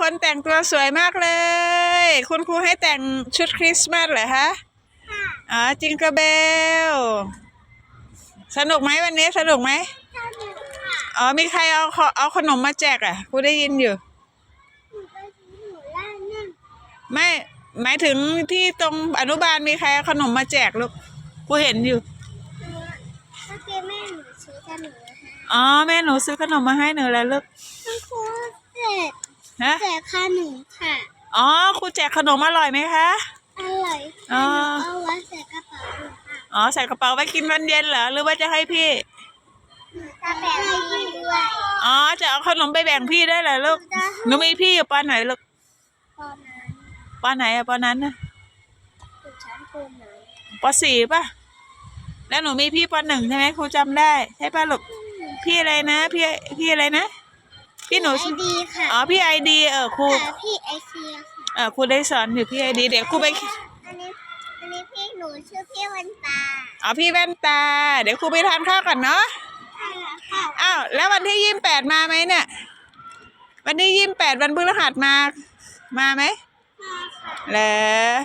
คนแต่งตัวสวยมากเลย คุณครูให้แต่งชุดคริสต์มาสเหรอคะอ๋อจิงกระเบล สนุกไหมวันนี้สนุกไหมถ้าหนูค่ะอ๋อมีใครเอาขอเอาขนมมาแจกอะครูได้ยินอยู่หนูไปซื้อหนูล่างนั่งไม่หมายถึงที่ตรงอนุบาลมีใครเอาขนมมาแจกลูกครูเห็นอยู่หนูเมื่อกี้แม่หนูซื้อกันหนูนะคะอ๋อแม่หนูซื้อขนมมาให้หนูแล้วลูกคุณครูเสร็จ ฮะเสร็จขนมค่ะ อ๋อครูแจกขนมอร่อยไหมคะ อร่อยอ๋ค่ะอหนูเอาไว้ใส่กระเป๋าหนูค่ะอ๋อใส่กระเป๋าไว้กินวันเย็นเหรอหรือว่าจะให้พี่หนูจะแบ่งให้พี่ด้วยอ๋อจะเอาขนมไปแบ่งพี่ได้เหรอลูกหนูมีพี่อยู่ปอไหนลูกตอนนั้นปอไหนอะปอนั้นนะอยู่ชั้นปูนไหนปอสี่ป่ะแล้วหนูมีพี่ปอหนึ่งใช่ไหมครูจำได้ใช่ป่ะลูกพี่อะไรนะพี่พี่อะไรนะ พี่หนูไอดีค่ะอ๋อพี่ไอดีเออครูค่ะพี่ไอเซียค่ะเออครูได้สอนอยู่พี่ไอดีเดี๋ยวครูไปอันนี้อันนี้พี่หนูชื่อพี่วันตาอ๋อพี่แว่นตา เดี๋ยวครูไปทานข้าวก่อนเนาะใช่แล้วค่ะอ้าวแล้ววันที่ยี่สิบแปดมาไหมเนี่ย วันที่ยี่สิบแปดวันพฤหัสมามาไหมมาค่ะแล้ว